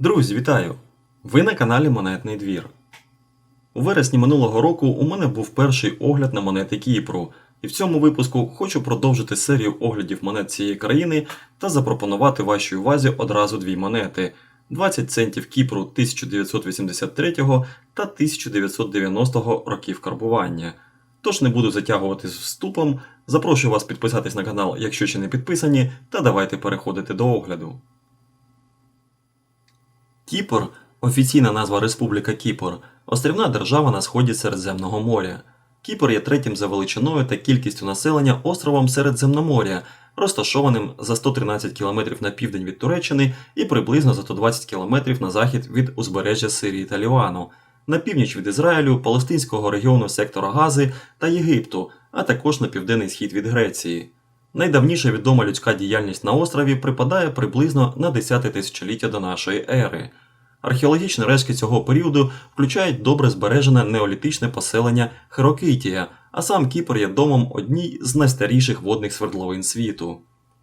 Друзі, вітаю! Ви на каналі Монетний двір. У вересні минулого року у мене був перший огляд на монети Кіпру, і в цьому випуску хочу продовжити серію оглядів монет цієї країни та запропонувати вашій увазі одразу дві монети: 20 центів Кіпру 1983 та 1990 років карбування. Тож не буду затягувати з вступом, запрошую вас підписатись на канал, якщо ще не підписані, та давайте переходити до огляду. Кіпр офіційна назва Республіка Кіпр, острівна держава на сході Середземного моря. Кіпр є третім за величиною та кількістю населення островом Середземноморя, розташованим за 113 км на південь від Туреччини і приблизно за 120 км на захід від узбережжя Сирії та Лівану, на північ від Ізраїлю, Палестинського регіону сектора Гази та Єгипту, а також на південний схід від Греції. Найдавніша відома людська діяльність на острові припадає приблизно на 10 тисячоліття до нашої ери. Археологічні рештки цього періоду включають добре збережене неолітичне поселення Херокитія, а сам Кіпр є домом одній з найстаріших водних свердловин світу.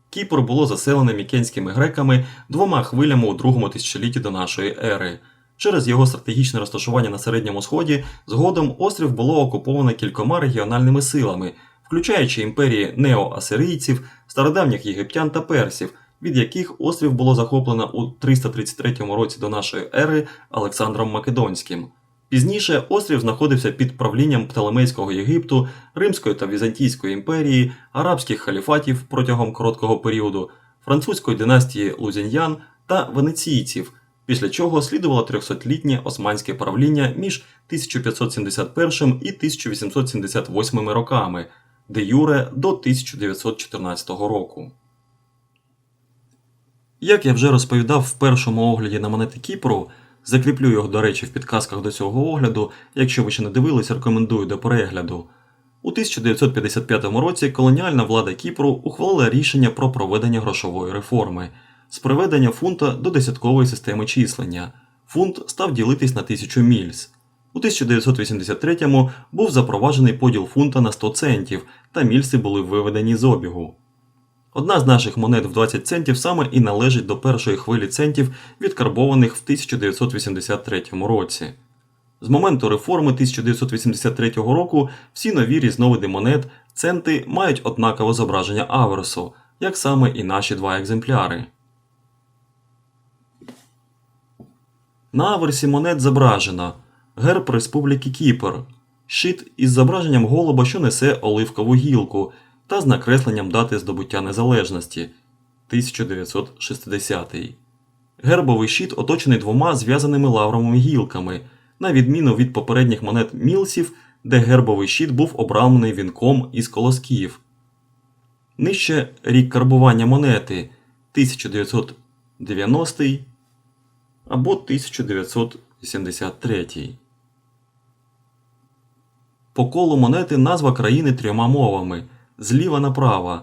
Кіпр було заселене мікенськими греками двома хвилями у другому тисячолітті до нашої ери. Через його стратегічне розташування на середньому сході згодом острів було окуповано кількома регіональними силами, включаючи імперії неоасирійців, стародавніх єгиптян та персів, від яких острів було захоплено у 333 році до нашої ери Олександром Македонським. Пізніше острів знаходився під правлінням Птолемейського Єгипту, Римської та Візантійської імперії, арабських халіфатів протягом короткого періоду, французької династії Лузіньян та венеційців, після чого слідувало 300-літнє османське правління між 1571 і 1878 роками, де Юре до 1914 року. Як я вже розповідав в першому огляді на монети Кіпру, закріплю його, до речі, в підказках до цього огляду, якщо ви ще не дивились, рекомендую до перегляду. У 1955 році колоніальна влада Кіпру ухвалила рішення про проведення грошової реформи з приведення фунта до десяткової системи числення. Фунт став ділитись на 1000 мільс. У 1983-му був запроваджений поділ фунта на 100 центів, та мільси були виведені з обігу. Одна з наших монет в 20 центів саме і належить до першої хвилі центів, відкарбованих в 1983 році. З моменту реформи 1983 року всі нові різновиди монет, центи мають однакове зображення аверсу, як саме і наші два екземпляри. На аверсі монет зображено герб Республіки Кіпр, щит із зображенням голуба, що несе оливкову гілку, та з накресленням дати здобуття незалежності 1960. Гербовий щит оточений двома зв'язаними лавровими гілками, на відміну від попередніх монет Мілсів, де гербовий щит був обрамлений вінком із колосків. Нижче рік карбування монети 1990 або 1983. По колу монети назва країни трьома мовами зліва направо.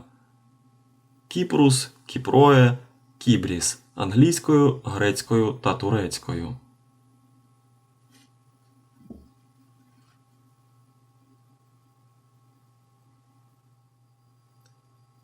Кіпрус, Кіпрое, Кібріс англійською, грецькою та турецькою.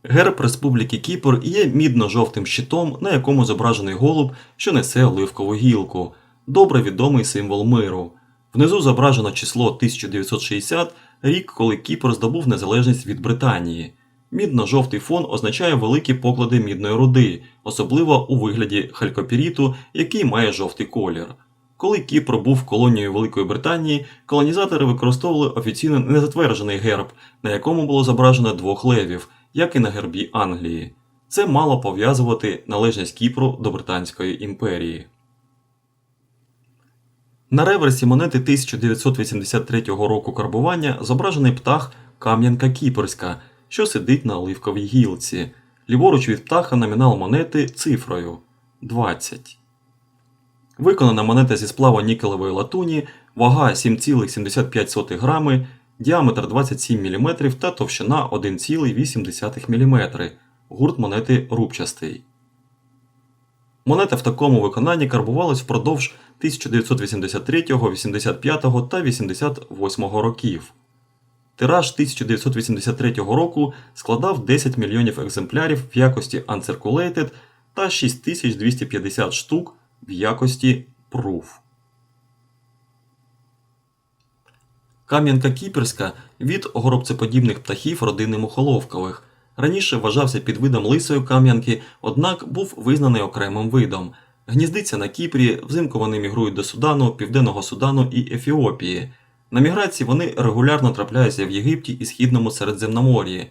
Герб Республіки Кіпр є мідно-жовтим щитом, на якому зображений голуб, що несе оливкову гілку, добре відомий символ миру. Внизу зображено число 1960, рік, коли Кіпр здобув незалежність від Британії. Мідно-жовтий фон означає великі поклади мідної руди, особливо у вигляді халькопіріту, який має жовтий колір. Коли Кіпр був колонією Великої Британії, колонізатори використовували офіційно незатверджений герб, на якому було зображено двох левів, як і на гербі Англії. Це мало пов'язувати належність Кіпру до Британської імперії. На реверсі монети 1983 року карбування зображений птах Кам'янка Кіпрська, що сидить на оливковій гілці. Ліворуч від птаха номінал монети цифрою 20. Виконана монета зі сплаву нікелевої латуні, вага 7,75 грами, діаметр 27 мм та товщина 1,8 мм. Гурт монети рубчастий. Монета в такому виконанні карбувалась впродовж 1983, 85 та 88 років. Тираж 1983 року складав 10 мільйонів екземплярів в якості Uncirculated та 6250 штук в якості пруф. Кам'янка кіперська від горобцеподібних птахів родини мухоловкових. Раніше вважався під видом лисої кам'янки, однак був визнаний окремим видом. Гніздиться на Кіпрі, взимку вони мігрують до Судану, Південного Судану і Ефіопії. На міграції вони регулярно трапляються в Єгипті і Східному Середземномор'ї.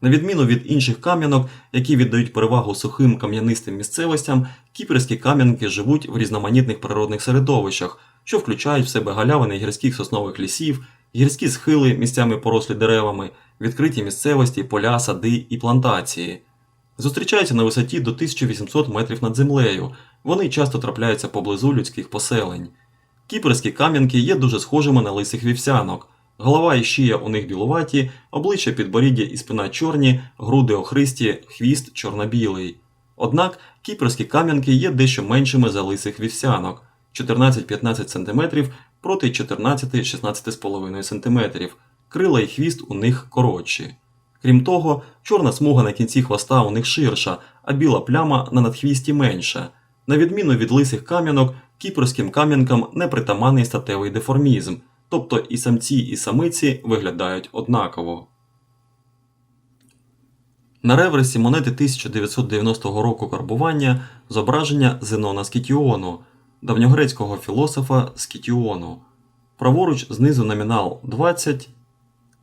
На відміну від інших кам'янок, які віддають перевагу сухим кам'янистим місцевостям, кіпрські кам'янки живуть в різноманітних природних середовищах, що включають в себе галявини гірських соснових лісів, гірські схили місцями порослі деревами, відкриті місцевості, поля, сади і плантації. Зустрічаються на висоті до 1800 метрів над землею. Вони часто трапляються поблизу людських поселень. Кіпрські кам'янки є дуже схожими на лисих вівсянок. Голова і шия у них білуваті, обличчя підборіддя і спина чорні, груди охристі, хвіст чорно-білий. Однак кіпрські кам'янки є дещо меншими за лисих вівсянок 14-15 см проти 14-16,5 см. Крила і хвіст у них коротші. Крім того, чорна смуга на кінці хвоста у них ширша, а біла пляма на надхвісті менша. На відміну від лисих кам'янок, кіпрським кам'янкам не притаманний статевий деформізм, тобто і самці, і самиці виглядають однаково. На реверсі монети 1990 року карбування зображення Зенона Скітіону, давньогрецького філософа Скітіону. Праворуч знизу номінал 20,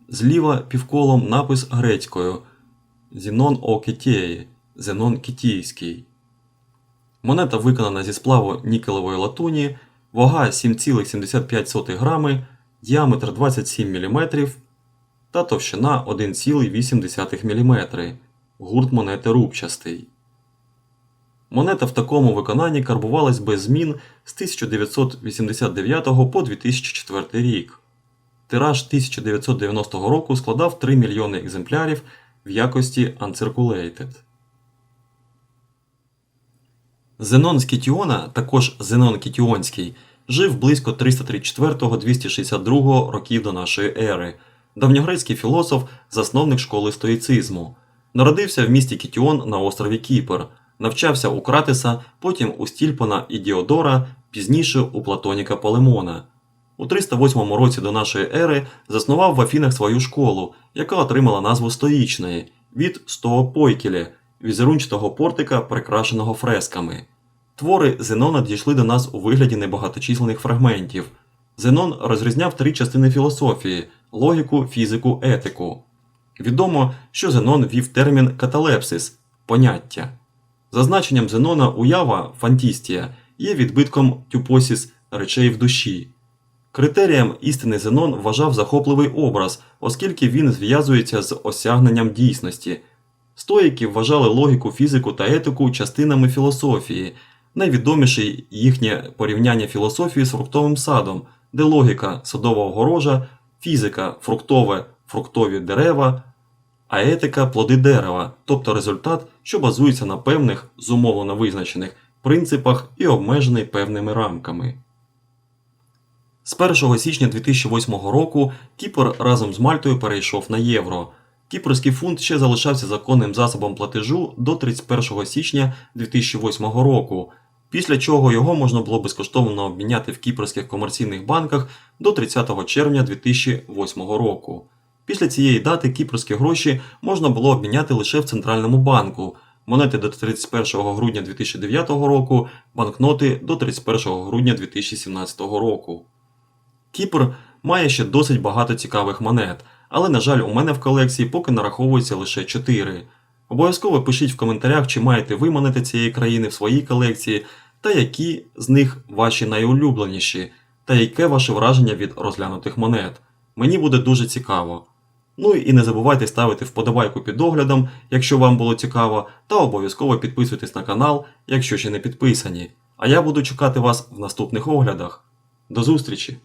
зліва півколом напис грецькою Зінон о Китєї, Зенон Китійський. Монета виконана зі сплаву нікелевої латуні, вага 7,75 грами, діаметр 27 мм та товщина 1,8 мм. Гурт монети рубчастий. Монета в такому виконанні карбувалась без змін з 1989 по 2004 рік. Тираж 1990 року складав 3 мільйони екземплярів в якості Uncirculated. Зенон з Кітіона, також Зенон Кітіонський, жив близько 334-262 років до нашої ери. Давньогрецький філософ, засновник школи стоїцизму. Народився в місті Кітіон на острові Кіпр, навчався у Кратеса, потім у Стільпона і Діодора, пізніше у Платоніка Полемона. У 308 році до нашої ери заснував в Афінах свою школу, яка отримала назву стоїчної від Стоопойкілі, візерунчатого портика, прикрашеного фресками. Твори Зенона дійшли до нас у вигляді небагаточисленних фрагментів. Зенон розрізняв три частини філософії логіку, фізику, етику. Відомо, що Зенон вів термін каталепсис поняття. За значенням Зенона уява фантістія є відбитком тюпосіс речей в душі. Критерієм істини Зенон вважав захопливий образ, оскільки він зв'язується з осягненням дійсності. Стоїки вважали логіку, фізику та етику частинами філософії. Найвідоміше їхнє порівняння філософії з фруктовим садом, де логіка садова огорожа, фізика фруктове фруктові дерева, а етика плоди дерева, тобто результат, що базується на певних зумовлено визначених принципах і обмежений певними рамками. З 1 січня 2008 року Кіпр разом з Мальтою перейшов на євро. Кіпрський фунт ще залишався законним засобом платежу до 31 січня 2008 року, після чого його можна було безкоштовно обміняти в кіпрських комерційних банках до 30 червня 2008 року. Після цієї дати кіпрські гроші можна було обміняти лише в центральному банку, монети до 31 грудня 2009 року, банкноти до 31 грудня 2017 року. Кіпр має ще досить багато цікавих монет, але, на жаль, у мене в колекції поки нараховується лише 4. Обов'язково пишіть в коментарях, чи маєте ви монети цієї країни в своїй колекції, та які з них ваші найулюбленіші, та яке ваше враження від розглянутих монет. Мені буде дуже цікаво. Ну і не забувайте ставити вподобайку під оглядом, якщо вам було цікаво, та обов'язково підписуйтесь на канал, якщо ще не підписані. А я буду чекати вас в наступних оглядах. До зустрічі!